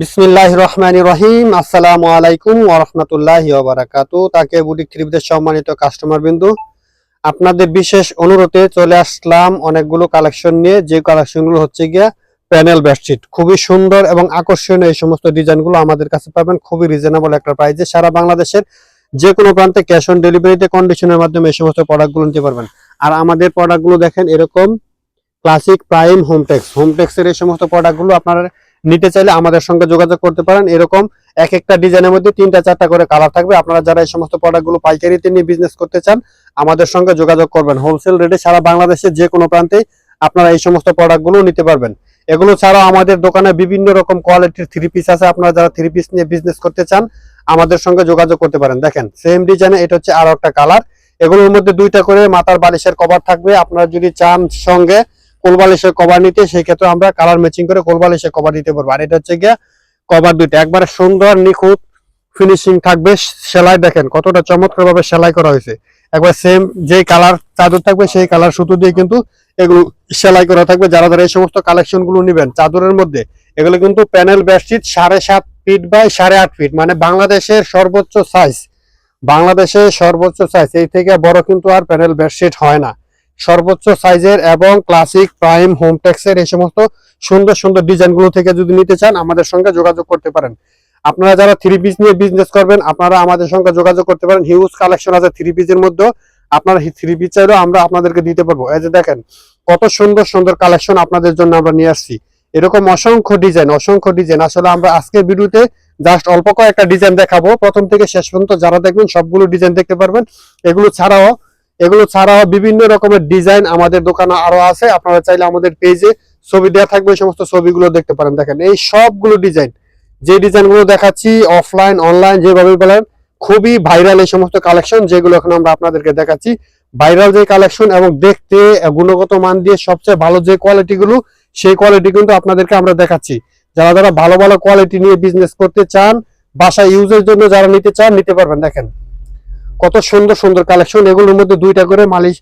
বিসমিল্লাহ রহমান রহিম আসসালামু আলাইকুম ওরহমতুল্লাহ বারাকাতু তাকে বুটিক থ্রিপিদের সম্মানিত কাস্টমার বিন্দু। আপনাদের বিশেষ অনুরোধে চলে আসলাম অনেকগুলো কালেকশন নিয়ে। যে কালেকশনগুলো হচ্ছে গিয়া প্যানেল বেডশিট খুবই সুন্দর এবং আকর্ষণীয় এই সমস্ত ডিজাইনগুলো আমাদের কাছে পাবেন। খুবই রিজনেবল একটা প্রাইসে সারা বাংলাদেশের যে কোনো প্রান্তে ক্যাশ অন ডেলিভারিতে কন্ডিশনের মাধ্যমে এই সমস্ত প্রোডাক্টগুলো নিতে পারবেন। আর আমাদের প্রোডাক্টগুলো দেখেন এরকম ক্লাসিক প্রাইম হোমটেক্স হোমটেক্সের এই সমস্ত প্রোডাক্টগুলো আপনারা নিতে চাইলে আমাদের সঙ্গে যোগাযোগ করতে পারেন। এরকম এক একটা ডিজাইনের মধ্যে তিনটা, চারটা করে কালার থাকবে। আপনারা যারা এই সমস্ত প্রোডাক্টগুলো পাইকারিতে নিয়ে বিজনেস করতে চান, আমাদের সঙ্গে যোগাযোগ করবেন। হোলসেল রেটে সারা বাংলাদেশের যে কোনো প্রান্তেই আপনারা এই সমস্ত প্রোডাক্টগুলো নিতে পারবেন। এগুলো ছাড়াও আমাদের দোকানে বিভিন্ন রকম কোয়ালিটির থ্রি পিস আছে। আপনারা যারা থ্রি পিস নিয়ে বিজনেস করতে চান, আমাদের সঙ্গে যোগাযোগ করতে পারেন। দেখেন সেম ডিজাইনে এটা হচ্ছে আরও একটা কালার এগুলোর মধ্যে দুইটা করে মাথার বালিশের কভার থাকবে। আপনারা যদি চান সঙ্গে কোলবালিশের কভার নিতে সেই ক্ষেত্রে আমরা কালার ম্যাচিং করে কোলবালিশের কভার দিতে পারব। আর এটা হচ্ছে গিয়া কভার দুইটা। একবারে সুন্দর, নিখুঁত ফিনিশিং থাকবে। সেলাই দেখেন কতটা চমৎকার ভাবে সেলাই করা হয়েছে। একবার সেম যে কালার চাদর থাকবে, সেই কালার সুতো দিয়ে কিন্তু এগুলো সেলাই করা থাকবে। যারা যারা এই সমস্ত কালেকশনগুলো নিবেন চাদরের মধ্যে, এগুলো কিন্তু প্যানেল বেডশিট সাড়ে সাত ফিট বাই সাড়ে আট ফিট মানে বাংলাদেশের সর্বোচ্চ সাইজ বাংলাদেশের সর্বোচ্চ সাইজ এই থেকে বড় কিন্তু আর প্যানেল বেডশিট হয় না। সর্বোচ্চ সাইজের এবং ক্লাসিক প্রাইম হোমটেক্সের এই সমস্ত সুন্দর সুন্দর ডিজাইনগুলো থেকে যদি নিতে চান, আমাদের সঙ্গে যোগাযোগ করতে পারেন। আপনারা যারা থ্রি পিস নিয়ে বিজনেস করবেন, আপনারা আমাদের সঙ্গে যোগাযোগ করতে পারেন। হিউজ কালেকশন আছে থ্রি পিসের মধ্যে। আপনারা থ্রি পিস চাইলেও আমরা আপনাদেরকে দিতে পারব। এই যে দেখেন, কত সুন্দর সুন্দর কালেকশন আপনাদের জন্য আমরা নিয়ে আসছি। এরকম অসংখ্য ডিজাইন অসংখ্য ডিজাইন আসলে আমরা আজকের ভিডিওতে জাস্ট অল্প কয়েকটা ডিজাইন দেখাবো। প্রথম থেকে শেষ পর্যন্ত যারা দেখবেন, সবগুলো ডিজাইন দেখতে পারবেন। এগুলো ছাড়াও এগুলো ছাড়াও বিভিন্ন রকমের ডিজাইন আমাদের দোকানে আরও আছে। আপনারা চাইলে আমাদের পেজে ছবি দেওয়া থাকবে, এই সমস্ত ছবিগুলো দেখতে পারেন। দেখেন, এই সবগুলো ডিজাইন, যে ডিজাইনগুলো দেখাচ্ছি অফলাইন, অনলাইন, যেভাবে বলেন, খুবই ভাইরাল এই সমস্ত কালেকশন যেগুলো এখন আমরা আপনাদেরকে দেখাচ্ছি। ভাইরাল যে কালেকশন এবং দেখতে, গুণগত মান দিয়ে সবচেয়ে ভালো যে কোয়ালিটি গুলো সেই কোয়ালিটি কিন্তু আপনাদেরকে আমরা দেখাচ্ছি। যারা যারা ভালো ভালো কোয়ালিটি নিয়ে বিজনেস করতে চান বাসা ইউজের জন্য যারা নিতে চান, নিতে পারবেন। দেখেন কত সুন্দর সুন্দর কালেকশন এগুলোর মধ্যে দুইটা করে মালিশ,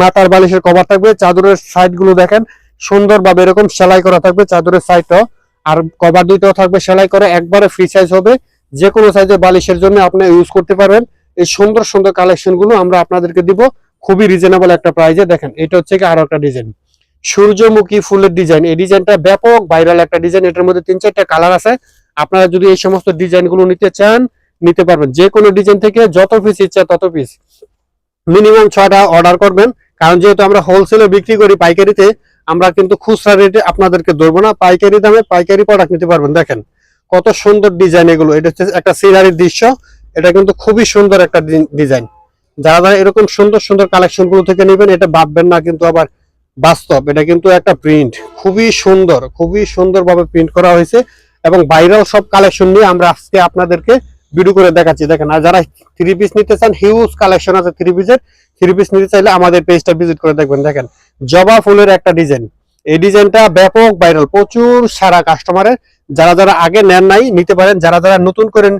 মাথার বালিশের কভার থাকবে, চাদরের সাইডগুলো দেখেন, সুন্দরভাবে এরকম সেলাই করা থাকবে চাদরের সাইডটাও আর কভার দুইটাও থাকবে সেলাই করে, একবারে ফ্রি সাইজ হবে যে কোনো সাইজের বালিশের জন্য আপনি ইউজ করতে পারবেন। এই সুন্দর সুন্দর কালেকশনগুলো আমরা আপনাদেরকে দিব, খুবই রিজনেবল একটা প্রাইজে দেখেন, এটা হচ্ছে কি আরও একটা ডিজাইন সূর্যমুখী ফুলের ডিজাইন এই ডিজাইনটা ব্যাপক ভাইরাল একটা ডিজাইন এটার মধ্যে তিন চারটা কালার আছে। আপনারা যদি এই সমস্ত ডিজাইনগুলো নিতে চান নিতে পারবেন। যে কোনো ডিজাইন থেকে যত পিস ইচ্ছা তত পিস মিনিমাম ছয়টা অর্ডার করবেন। কারণ যেহেতু আমরা হোলসেলে বিক্রি করি পাইকারিতে, আমরা কিন্তু খুচরা রেটে আপনাদেরকে ধরবো না। পাইকারি দামে পাইকারি প্রোডাক্ট নিতে পারবেন। দেখেন কত সুন্দর ডিজাইন এগুলো। এটা হচ্ছে একটা সিনারির দৃশ্য। এটা কিন্তু খুবই সুন্দর একটা ডিজাইন যারা যারা এরকম সুন্দর সুন্দর কালেকশনগুলো থেকে নেবেন, এটা ভাববেন না, কিন্তু আবার বাস্তব। এটা কিন্তু একটা প্রিন্ট খুবই সুন্দর, খুবই সুন্দরভাবে প্রিন্ট করা হয়েছে। এবং ভাইরাল সব কালেকশন নিয়ে আমরা আজকে আপনাদেরকে ভিডিও করে দেখাচ্ছি। দেখেন, আর যারা থ্রি পিস নিতে চান হিউজ কালেকশন আছে থ্রি পিসের থ্রি পিস নিতে চাইলে আমাদের পেজটা ভিজিট করে দেখবেন। দেখেন, জবা ফুলের একটা ডিজাইন এই ডিজাইনটা ব্যাপক ভাইরাল প্রচুর সারা কাস্টমারের যারা যারা আগে নেন নাই, নিতে পারেন। যারা যারা নতুন করেন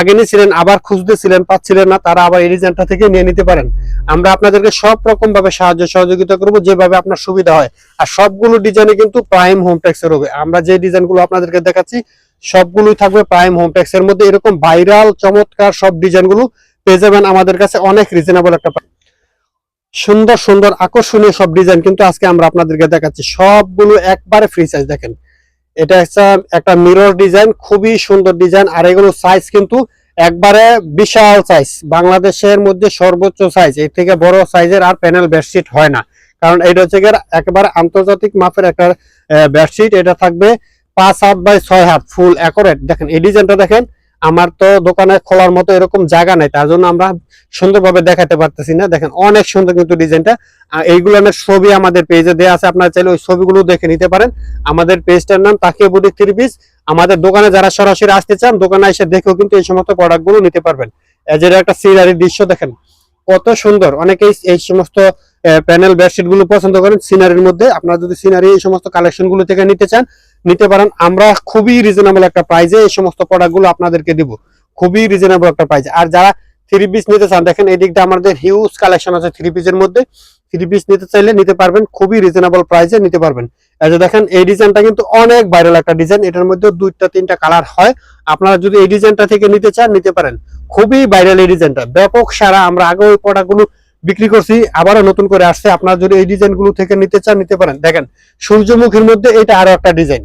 আগে নিয়েছিলেন, আবার খুঁজতেছিলেন, পাচ্ছিলেন না, তারা আবার এই ডিজাইনটা থেকে নিয়ে নিতে পারেন। আমরা আপনাদেরকে সব রকম ভাবে সাহায্য সহযোগিতা করব, যেভাবে আপনার সুবিধা হয়। আর সবগুলো ডিজাইনে কিন্তু প্রাইম হোম ট্যাক্সের হবে। আমরা যে ডিজাইনগুলো আপনাদেরকে দেখাচ্ছি সবগুলোই থাকবে প্রাইম হোম ট্যাক্স এর মধ্যে। এরকম ভাইরাল চমৎকার সব ডিজাইনগুলো পেয়ে যাবেন আমাদের কাছে অনেক রিজনেবল একটা সুন্দর সুন্দর, আকর্ষণীয় সব ডিজাইন কিন্তু আজকে আমরা আপনাদেরকে দেখাচ্ছি। সবগুলো একবারে ফ্রি সাইজ দেখেন। এটা একটা একটা মিরর ডিজাইন খুবই সুন্দর ডিজাইন আর এগুলো সাইজ কিন্তু একবারে বিশাল সাইজ বাংলাদেশের মধ্যে সর্বোচ্চ সাইজ এর থেকে বড় সাইজের আর প্যানেল বেডশিট হয় না। কারণ এটা হচ্ছে একেবারে আন্তর্জাতিক মাপের একটা বেডশিট এটা থাকবে পাঁচ হাত বাই ছয় হাত ফুল অ্যাকোরেট দেখেন, এই ডিজাইনটা দেখেন, আমার তো দোকানে খোলার মতো এরকম জায়গা নাই, তার জন্য আমরা সুন্দরভাবে দেখাতে পারতেছি না। দেখেন, অনেক সুন্দর কিন্তু ডিজাইনটা এইগুলোর ছবি আমাদের পেজে দেওয়া আছে, আপনারা চাইলে ওই ছবিগুলো দেখে নিতে পারেন। আমাদের পেজটার নাম তাকিয়ে বুটিক থ্রি পিস আমাদের দোকানে যারা সরাসরি আসতে চান, দোকানে এসে দেখেও কিন্তু এই সমস্ত প্রোডাক্টগুলো নিতে পারবেন। যেটা একটা সিনারির দৃশ্য দেখেন, কত সুন্দর। অনেকেই এই সমস্ত প্যানেল বেডশিটগুলো পছন্দ করেন সিনারির মধ্যে। আপনারা যদি সিনারি এই সমস্ত কালেকশনগুলো থেকে নিতে চান, নিতে পারেন। আমরা খুবই রিজনেবল একটা প্রাইজে এই সমস্ত প্রোডাক্টগুলো আপনাদেরকে দিব। খুবই রিজনেবল একটা প্রাইজ আর যারা থ্রি পিস নিতে চান, দেখেন এই দিকটা আমাদের হিউজ কালেকশন আছে থ্রি পিসের মধ্যে। থ্রি পিস নিতে চাইলে নিতে পারবেন, খুবই রিজনেবল প্রাইসে নিতে পারবেন। এই যে দেখেন, এই ডিজাইনটা কিন্তু অনেক ভাইরাল একটা ডিজাইন এটার মধ্যে দুইটা, তিনটা কালার হয়। আপনারা যদি এই ডিজাইনটা থেকে নিতে চান, নিতে পারেন। খুবই ভাইরাল এই ডিজাইনটা ব্যাপক সারা আমরা আগে ওই প্রোডাক্টগুলো বিক্রি করছি, আবারও নতুন করে আসছে। আপনারা যদি এই ডিজাইনগুলো থেকে নিতে চান, নিতে পারেন। দেখেন, সূর্যমুখীর মধ্যে এটা আরও একটা ডিজাইন।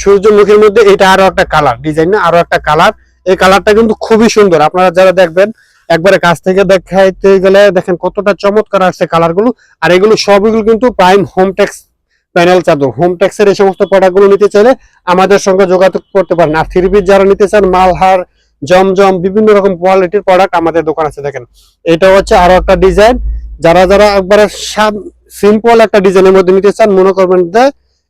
সূর্যমুখীর মধ্যে এটা আরও একটা কালার, ডিজাইন না আরও একটা কালার। এই কালারটা কিন্তু খুবই সুন্দর। আপনারা যারা দেখবেন, একবারে কাছ থেকে দেখাইতে গেলে দেখেন কতটা চমৎকার আসছে কালারগুলো আর এগুলো সবগুলো কিন্তু প্রাইম হোম টেক্স প্যানেল চাদর। হোম টেক্সের এই সমস্ত প্রোডাক্টগুলো নিতে চাইলে আমাদের সঙ্গে যোগাযোগ করতে পারেন। আর থ্রি পিস যারা নিতে চান, মালহার জমজম বিভিন্ন রকম কোয়ালিটির প্রোডাক্ট আমাদের দোকান আছে, দেখেন। এটা হচ্ছে আরও একটা ডিজাইন যারা যারা একবারে সিম্পল একটা ডিজাইনের মধ্যে নিতে চান, মনে করবেন যে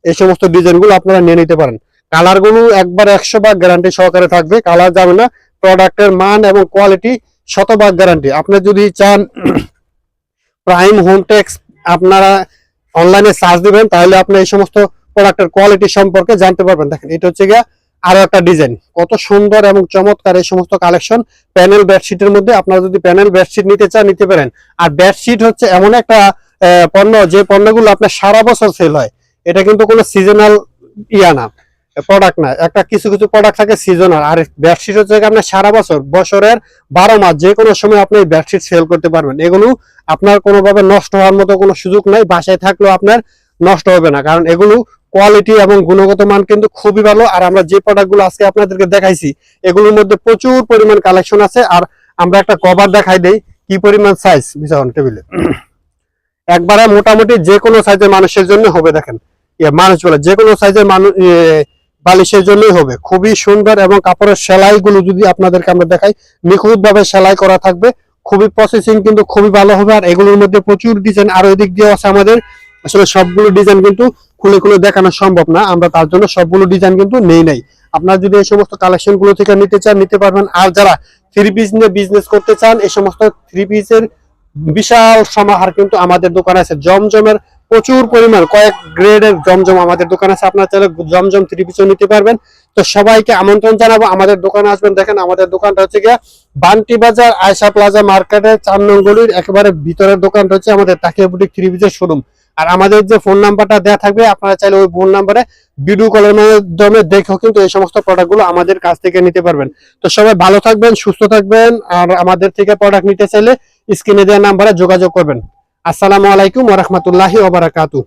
এই সমস্ত ডিজাইনগুলো আপনারা নিয়ে নিতে পারেন। কালারগুলো একবার একশো ভাগ গ্যারান্টি সহকারে থাকবে। কালার যাবে না প্রোডাক্টের মান এবং কোয়ালিটি শতভাগ গ্যারান্টি আপনি যদি চান প্রাইম হোম টেক্স আপনারা অনলাইনে সার্চ দিবেন, তাহলে আপনি এই সমস্ত প্রোডাক্টের কোয়ালিটি সম্পর্কে জানতে পারবেন। দেখেন, এটা হচ্ছে গিয়া আরও একটা ডিজাইন কত সুন্দর এবং চমৎকার এই সমস্ত কালেকশন প্যানেল বেডশিটের মধ্যে আপনারা যদি প্যানেল বেডশিট নিতে চান, নিতে পারেন। আর বেডশিট হচ্ছে এমন একটা পণ্য, যে পণ্যগুলো আপনার সারা বছর সেল হয়। এটা কিন্তু কোনো সিজনাল ইয়া না প্রোডাক্ট না। একটা কিছু কিছু প্রোডাক্ট থাকে সিজনাল আর বেডশিট হচ্ছে আপনার সারা বছর, বছরের বারো মাস, যে কোনো সময় আপনি বেডশিট সেল করতে পারবেন। এগুলো আপনার কোনোভাবে নষ্ট হওয়ার মতো কোনো সুযোগ নাই। বাসায় থাকলেও আপনার নষ্ট হবে না কারণ এগুলো কোয়ালিটি এবং গুণগত মান কিন্তু খুবই ভালো। আর আমরা যে প্রোডাক্টগুলো আজকে আপনাদেরকে দেখাইছি এগুলোর মধ্যে প্রচুর পরিমাণ কালেকশন আছে। আর আমরা একটা কভার দেখাই দেই কি পরিমাণ সাইজ বিছান টেবিলে? একবারে মোটামুটি যে কোনো সাইজের মানুষের জন্য হবে দেখেন। মানুষ বলে যে কোনো সাইজের মানুষ বালিশের জন্যই হবে। খুবই সুন্দর এবং কাপড়ের সেলাই গুলো যদি আপনাদেরকে আমরা দেখাই নিখুঁত ভাবে সেলাই করা থাকবে। খুবই প্রসেসিং কিন্তু খুবই ভালো হবে। আর এগুলোর মধ্যে প্রচুর ডিজাইন আরও এদিক দিয়ে আছে আমাদের। আসলে সবগুলো ডিজাইন কিন্তু খুলে খুলে দেখানো সম্ভব না, আমরা তার জন্য সবগুলো ডিজাইন কিন্তু নেই নাই। আপনারা যদি এই সমস্ত কালেকশনগুলো থেকে নিতে চান, নিতে পারবেন। আর যারা থ্রি পিস নিয়ে বিজনেস করতে চান, এই সমস্ত থ্রি পিসের বিশাল সমাহার কিন্তু আমাদের দোকানে আছে। জমজমের প্রচুর পরিমাণ, কয়েক গ্রেডের জমজম আমাদের দোকানে আছে। আপনারা চাইলে জমজম থ্রি পিসও নিতে পারবেন। তো সবাইকে আমন্ত্রণ জানাব, আমাদের দোকানে আসবেন। দেখেন, আমাদের দোকানটা হচ্ছে গিয়া বান্টি বাজার আয়সা প্লাজা মার্কেটের চার একেবারে ভিতরের দোকানটা হচ্ছে আমাদের তাকিয়া বুটিক থ্রি পিসের শোরুম আর আমাদের যে ফোন নাম্বারটা দেওয়া থাকবে, আপনারা চাইলে ওই ফোন নাম্বারে ভিডিও কলের মাধ্যমে দেখেও কিন্তু এই সমস্ত প্রোডাক্টগুলো আমাদের কাছ থেকে নিতে পারবেন। তো সবাই ভালো থাকবেন, সুস্থ থাকবেন, আর আমাদের থেকে প্রোডাক্ট নিতে চাইলে স্ক্রিনে দেওয়া নাম্বারে যোগাযোগ করবেন। আসসালামু আলাইকুম ওরহমতুল্লাহি ওবারাকাতু